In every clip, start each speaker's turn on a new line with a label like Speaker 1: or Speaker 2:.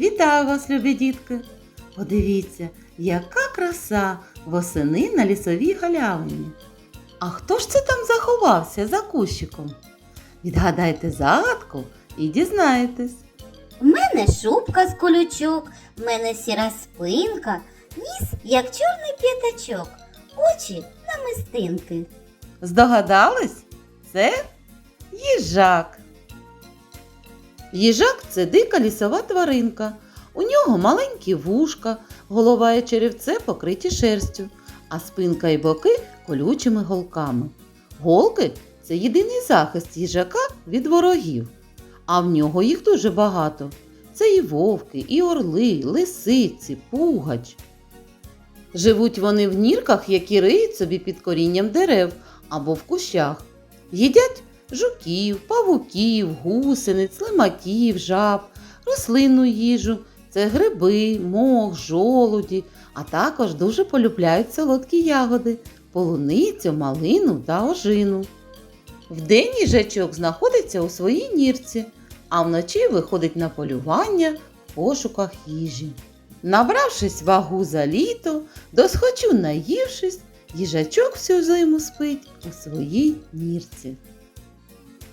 Speaker 1: Вітаю вас, любі дітки! Подивіться, яка краса восени на лісовій галявині. А хто ж це там заховався за кущиком? Відгадайте загадку і дізнаєтесь.
Speaker 2: В мене шубка з колючок, в мене сіра спинка, ніс, як чорний п'ятачок, очі намистинки.
Speaker 1: Здогадались? Це їжак. Їжак це дика лісова тваринка. У нього маленькі вушка, голова і черевце покриті шерстю, а спинка і боки колючими голками. Голки це єдиний захист їжака від ворогів, а в нього їх дуже багато. Це і вовки, і орли, лисиці, пугач. Живуть вони в нірках, які риють собі під корінням дерев або в кущах. Їдять жуків, павуків, гусениць, лимаків, жаб, рослинну їжу, це гриби, мох, жолуді, а також дуже полюбляють солодкі ягоди, полуницю, малину та ожину. Вдень їжачок знаходиться у своїй нірці, а вночі виходить на полювання в пошуках їжі. Набравшись вагу за літо, досхочу наївшись, їжачок всю зиму спить у своїй нірці.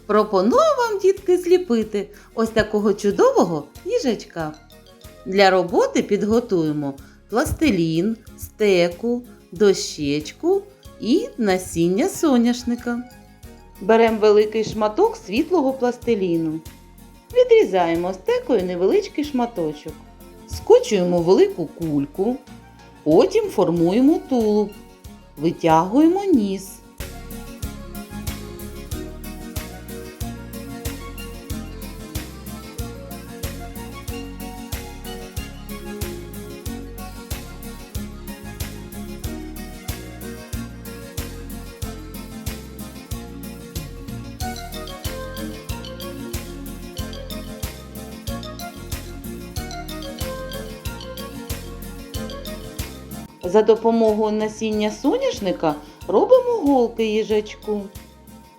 Speaker 1: Пропоную вам, дітки, зліпити ось такого чудового їжачка. Для роботи підготуємо пластилін, стеку, дощечку і насіння соняшника. Беремо великий шматок світлого пластиліну. Відрізаємо стекою невеличкий шматочок. Скочуємо велику кульку, потім формуємо тулуб, витягуємо ніс. За допомогою насіння соняшника робимо голки їжачку.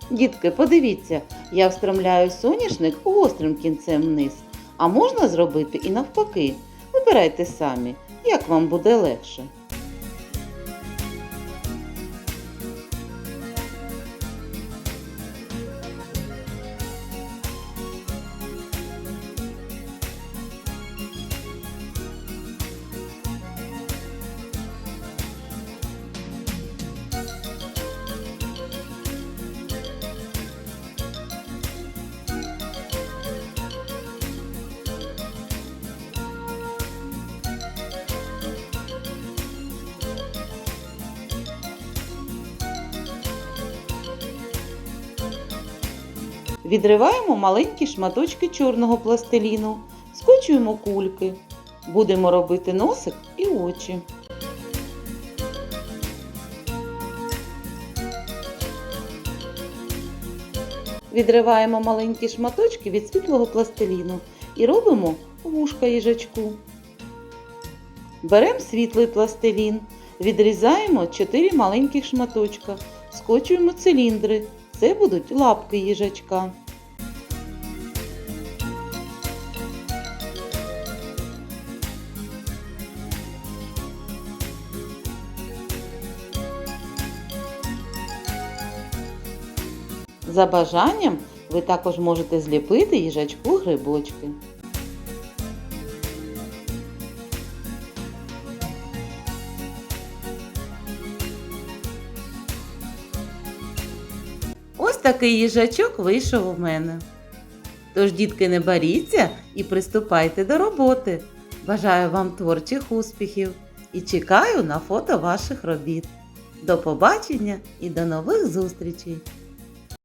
Speaker 1: Дітки, подивіться, я встромляю соняшник гострим кінцем вниз, а можна зробити і навпаки. Вибирайте самі, як вам буде легше. Відриваємо маленькі шматочки чорного пластиліну, скочуємо кульки. Будемо робити носик і очі. Відриваємо маленькі шматочки від світлого пластиліну і робимо вушка їжачку. Беремо світлий пластилін, відрізаємо 4 маленьких шматочка, скочуємо циліндри. Це будуть лапки їжачка. За бажанням ви також можете зліпити їжачку грибочки. Такий їжачок вийшов у мене. Тож, дітки, не боріться і приступайте до роботи. Бажаю вам творчих успіхів і чекаю на фото ваших робіт. До побачення і до нових зустрічей!